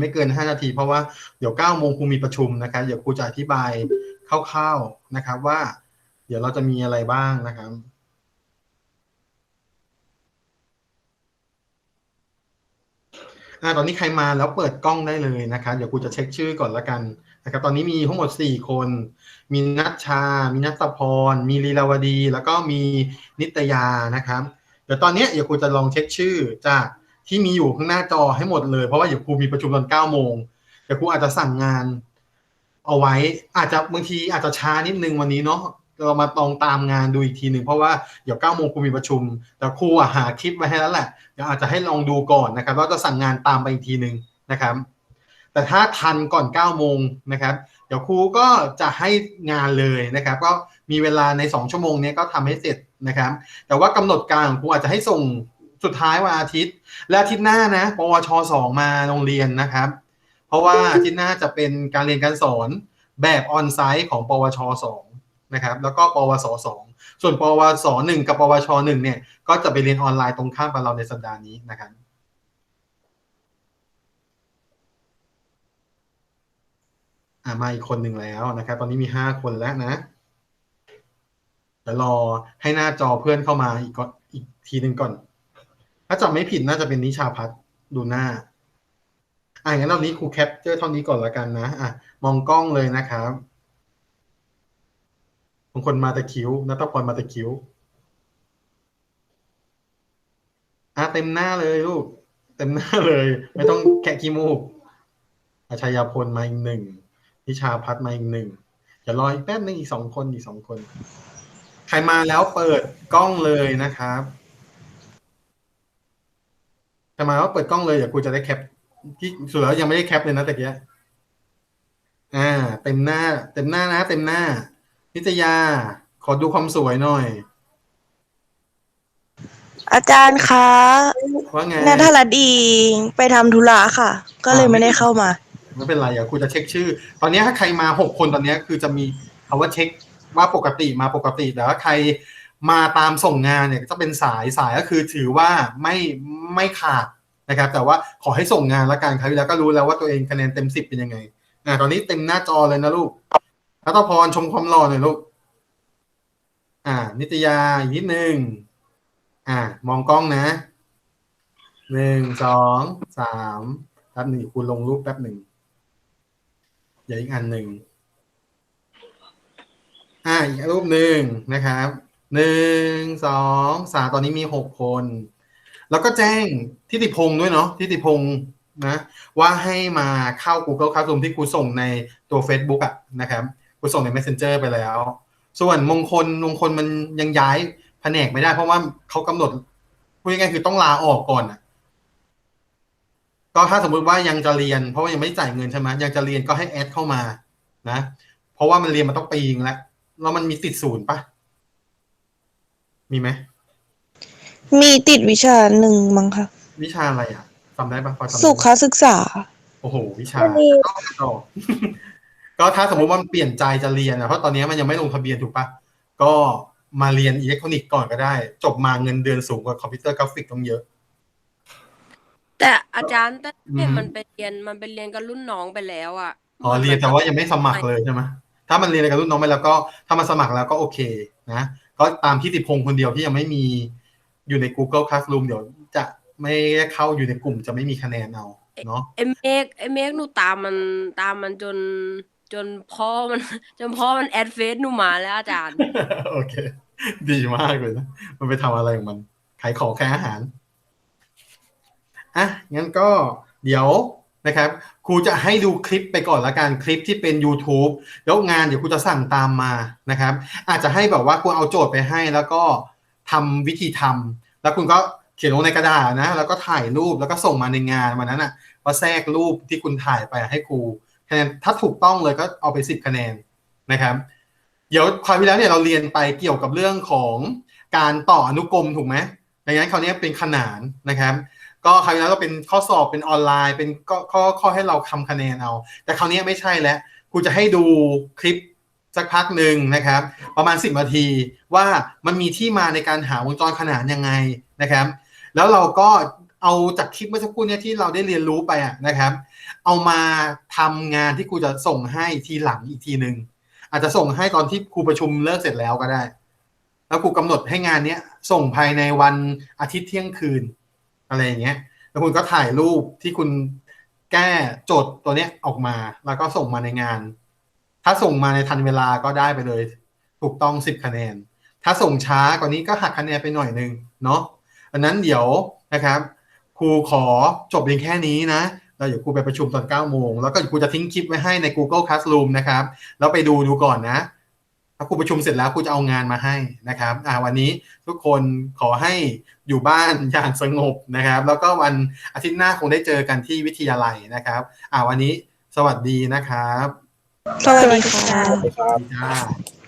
ไม่เกิน 5 นาที เพราะว่าเดี๋ยว9โมงครูมีประชุมนะครับเดี๋ยวครูจะอธิบายคร่าวๆนะครับว่า เดี๋ยวเราจะมีอะไรบ้างนะครับอ่าตอนนี้ใครมาแล้วเปิดกล้องได้เลยนะครับเดี๋ยวครูจะเช็คชื่อก่อนละกันนะครับ ตอนนี้มีทั้งหมด 4 คน มีนัชชา มีนัทพร มีลีลาวดี แล้วก็มีนิตยานะครับ เดี๋ยวตอนนี้เดี๋ยวครูจะลองเช็คชื่อจาก ที่มีอยู่ข้างหน้าจอให้หมดเลย เพราะว่าเดี๋ยวครูมีประชุมตอน9โมงเดี๋ยวครูอาจจะสั่งงาน เอาไว้ อาจจะบางทีอาจจะช้านิดนึงวันนี้เนาะเรามาตองตามงานดูอีกทีหนึ่งเพราะว่าเดี๋ยว9โมงครูมีประชุม แต่ครูอะหาคลิปไว้ให้แล้วแหละเดี๋ยวอาจจะให้ลองดูก่อนนะครับแล้วจะสั่งงานตามไปอีกทีหนึ่งนะครับ แต่ถ้าทันก่อน9โมงนะครับเดี๋ยวครูก็จะให้งานเลยนะครับ ก็มีเวลาใน 2 ชั่วโมงนี้ก็ทำให้เสร็จนะครับ แต่ว่ากำหนดการของครูอาจจะให้ส่ง สุดท้ายวันอาทิตย์ และอาทิตย์หน้านะปวชสองมาโรงเรียนนะครับ เพราะว่าอาทิตย์หน้าจะเป็นการเรียนการสอนแบบออนไซต์ของปวชสองนะครับแล้วก็ปวสสองส่วนปวสหนึ่งกับปวชหนึ่งเนี่ย ก็จะไปเรียนออนไลน์ตรงข้ามกับเราในสัปดาห์นี้นะครับอ่ามาอีกคนหนึ่งแล้วนะครับ ตอนนี้มีห้าคนแล้วนะเดี๋ยวรอให้หน้าจอเพื่อนเข้ามาอีกอีกทีหนึ่งก่อน ถ้าจำไม่ผิดน่าจะเป็นนิชาพัฒน์ดูหน้า อ่างั้นรอบนี้ครูแคปเจอร์เท่านี้ก่อนละกันนะ อะ มองกล้องเลยนะครับบางคนมาแต่คิ้วนัตพรมาแต่คิ้ว อะเต็มหน้าเลยลูก เต็มหน้าเลย ไม่ต้องแคะขี้มูกอาชยาพลมาอีกหนึ่งนิชาพัฒน์มาอีกหนึ่งเดี๋ยวรออีกแป๊บนึงอีกสองคนอีกสองคน ใครมาแล้วเปิดกล้องเลยนะครับ ใครมาแล้วเปิดกล้องเลยเดี๋ยวครูจะได้แคปที่สุดแล้วยังไม่ได้แคปเลยนะตะเกียอ่า เต็มหน้า เต็มหน้านะ เต็มหน้านิตยา ขอดูความสวยหน่อย อาจารย์คะว่าไงนัทรดีไปทำธุระค่ะ ก็เลยไม่ได้เข้ามา ไม่เป็นไรเดี๋ยวครูจะเช็คชื่อ ตอนนี้ถ้าใครมาหกคนตอนนี้คือจะมีคำว่าเช็คว่าปกติมาปกติแต่ว่าใคร มาตามส่งงานเนี่ยจะเป็นสายสายก็คือถือว่าไม่ไม่ขาดนะครับ แต่ว่าขอให้ส่งงานละกันคราวที่แล้วก็รู้แล้วว่าตัวเองคะแนนเต็มสิบเป็นยังไงอ่าตอนนี้เต็มหน้าจอเลยนะลูกรัตพรชมความหล่อหน่อยลูก อ่า นิตยาอีกนิดนึงอ่า มองกล้องนะหนึ่งสองสามแป๊บหนึ่งคุณลงรูปแป๊บหนึ่งเดี๋ยวอีกอันหนึ่งอ่าอีกรูปหนึ่งนะครับ หนึ่งสองสามตอนนี้มีหกคน แล้วก็แจ้งทิติพงศ์ด้วยเนาะทิติพงศ์นะว่าให้มาเข้า Google Classroom ที่ครูส่งในตัว Facebook อะนะครับครูส่งใน Messenger ไปแล้ว ส่วนมงคลมงคลมันยังย้ายแผนกไม่ได้เพราะว่าเขากำหนดพูดง่ายๆคือต้องลาออกก่อนอะก็ถ้าสมมุติว่ายังจะเรียน เพราะว่ายังไม่จ่ายเงินใช่ไหมยังจะเรียนก็ให้แอดเข้ามานะ เพราะว่ามันเรียนมาต้องปีนึงแล้วแล้วมันมีติดศูนย์ปะ มีไหมมีติดวิชาหนึ่งมั้งค่ะ วิชาอะไรอะจำได้ปะพอจำได้สุขศึกษา โอ้โห วิชาไม่มีก็ก็ถ้าสมมุติว่ามันเปลี่ยนใจจะเรียนนะเพราะตอนนี้มันยังไม่ลงทะเบียนถูกปะก็มาเรียนอิเล็กทรอนิกส์ก่อนก็ได้ จบมาเงินเดือนสูงกว่าคอมพิวเตอร์กราฟิกต้องเยอะ แต่อาจารย์แต่อืมเนี่ยมันไปเรียนมันไปเรียนกับรุ่นน้องไปแล้วอะอ๋อเรียนแต่ว่ายังไม่สมัครเลยใช่ไหมถ้ามันเรียนอะไรกับรุ่นน้องไปแล้วก็ถ้ามาสมัครแล้วก็โอเคนะ ก็ตามที่ติพงศ์คนเดียวที่ยังไม่มีอยู่ใน Google Classroom เดี๋ยวจะไม่ได้เข้าอยู่ในกลุ่มจะไม่มีคะแนนเอาเนาะเอเมกเอเมกหนูตามมันตามมันจนจนพ่อมัน จนพ่อมันแอดเฟซหนูมาแล้วอาจารย์ โอเค ดีมากเลยนะ มันไปทำอะไรของมัน ขายของขายอาหาร อะ งั้นก็เดี๋ยว นะครับครูจะให้ดูคลิปไปก่อนละกันคลิปที่เป็น YouTube แล้วงานเดี๋ยวครูจะสั่งตามมานะครับ อาจจะให้แบบว่าคุณเอาโจทย์ไปให้แล้วก็ทำวิธีทำแล้วคุณก็เขียนลงในกระดาษนะ แล้วก็ถ่ายรูปแล้วก็ส่งมาในงานวันนั้นอะก็แทรกรูปที่คุณถ่ายไปให้ครูคะแนนถ้าถูกต้องเลยก็เอาไปสิบคะแนนนะครับ เดี๋ยวคราวที่แล้วเนี่ยเราเรียนไปเกี่ยวกับเรื่องของการต่ออนุกรมถูกไหมดังนั้นคราวนี้เป็นขนานนะครับ ก็คราวที่แล้วเราเป็นข้อสอบเป็นออนไลน์ เป็นก็ข้อข้อให้เราทำคะแนนเอา แต่คราวนี้ไม่ใช่แล้วครูจะให้ดูคลิปสักพักหนึ่งนะครับ ประมาณ 10นาทีว่ามันมีที่มาในการหาวงจรขนานยังไงนะครับ แล้วเราก็เอาจากคลิปเมื่อสักครู่นี่ยที่เราได้เรียนรู้ไปนะครับ เอามาทำงานที่ครูจะส่งให้ทีหลังอีกทีหนึ่งอาจจะส่งให้ตอนที่ครูประชุมเลิกเสร็จแล้วก็ได้ แล้วครูกำหนดให้งานเนี้ยส่งภายในวันอาทิตย์เที่ยงคืน อะไรอย่างเงี้ย แล้วคุณก็ถ่ายรูปที่คุณแก้โจทย์ตัวเนี้ยออกมา แล้วก็ส่งมาในงาน ถ้าส่งมาในทันเวลาก็ได้ไปเลย ถูกต้องสิบคะแนน ถ้าส่งช้ากว่านี้ก็หักคะแนนไปหน่อยนึงเนาะดังนั้นเดี๋ยวนะครับ ครูขอจบเพียงแค่นี้นะแล้วเดี๋ยวครูไปประชุมตอน9โมง แล้วก็ครูจะทิ้งคลิปไว้ให้ใน Google Classroom นะครับ แล้วไปดูดูก่อนนะ ถ้าครูประชุมเสร็จแล้วครูจะเอางานมาให้นะครับอ่าวันนี้ทุกคนขอให้อยู่บ้านอย่างสงบนะครับ แล้วก็วันอาทิตย์หน้าคงได้เจอกันที่วิทยาลัยนะครับอ่าวันนี้สวัสดีนะครับ สวัสดีค่ะสวัสดีจ้า